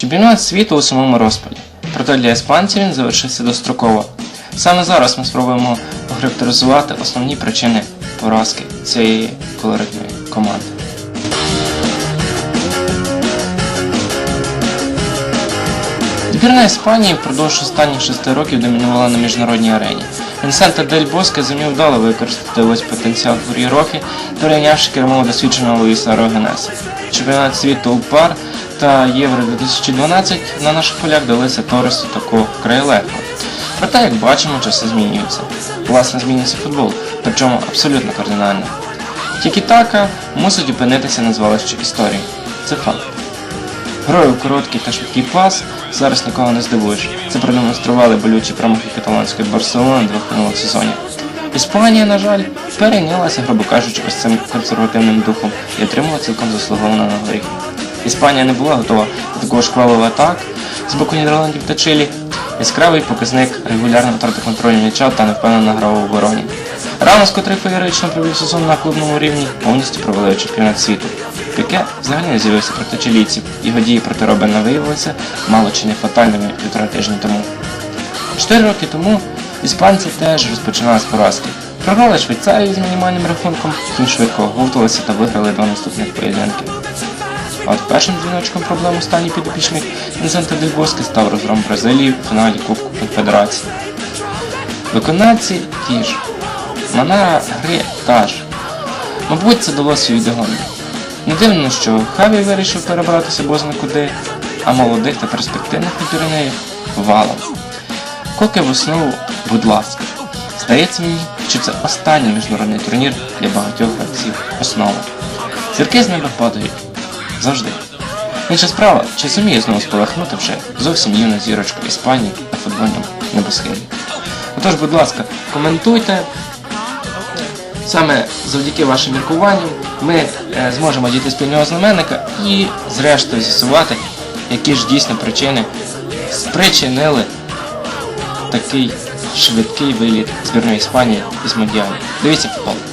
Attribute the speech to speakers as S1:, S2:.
S1: Чемпіонат світу у самому розпалі. Проте для іспанців він завершився достроково. Саме зараз ми спробуємо охарактеризувати основні причини поразки цієї колоритної команди. Збірна Іспанії впродовж останніх шести років домінувала на міжнародній арені. Вінсенте Дель Боске зумів вдало використати весь потенціал Фур'єрохи, перейнявши кермо досвідченого Луїса Рогенеса. Чемпіонат світу у пар та Євро 2012 на наших полях далися Торесу такого вкрай легко. Проте, як бачимо, часи змінюються. Власне, змінюється футбол, причому абсолютно кардинально. Тільки така мусить опинитися на звалищі історії. Це факт. Грою в короткий та швидкий пас зараз нікого не здивуєш. Це продемонстрували болючі промахи каталонської Барселони двох минулих сезонів. Іспанія, на жаль, перейнялася, грубо кажучи, ось цим консервативним духом і отримала цілком заслуговано на горі. Іспанія не була готова до такого шквалу атак з боку Нідерландів та Чилі. Яскравий показник регулярно втрати контролю м'яча та невпевнена гра в обороні. Рамос, котрий феєрично провів сезон на клубному рівні, повністю провалив чемпіонат світу. Піке взагалі не з'явився проти чилійців, його дії проти Робена виявилися мало чи не фатальними півтора тижні тому. Чотири роки тому іспанці теж розпочинали з поразки. Програли Швейцарії з мінімальним рахунком, втім швидко оговталися та виграли два наступних поєдинки. А от першим дзвіночком проблем у стані підопічних Вінсента Дель став розгром Бразилії в фіналі Кубку Конфедерації. Виконавці ті ж. Манера гри та ж. Мабуть, це дало свій догон. Не дивно, що Хаві вирішив перебратися бозна куди, а молодих та перспективних піренеїв валом. Коки в основу, будь ласка. Здається мені, що це останній міжнародний турнір для багатьох гравців основи. Зірки з неба падають. Завжди. Інша справа, чи зуміє знову спалахнути вже зовсім юна зірочка Іспанії на футбольному небосхилі. Отож, будь ласка, коментуйте. Саме завдяки вашим міркуванням ми е, зможемо дійти спільного знаменника і зрештою з'ясувати, які ж дійсно причини спричинили такий швидкий виліт збірної Іспанії із Мундіалу. Дивіться футбол.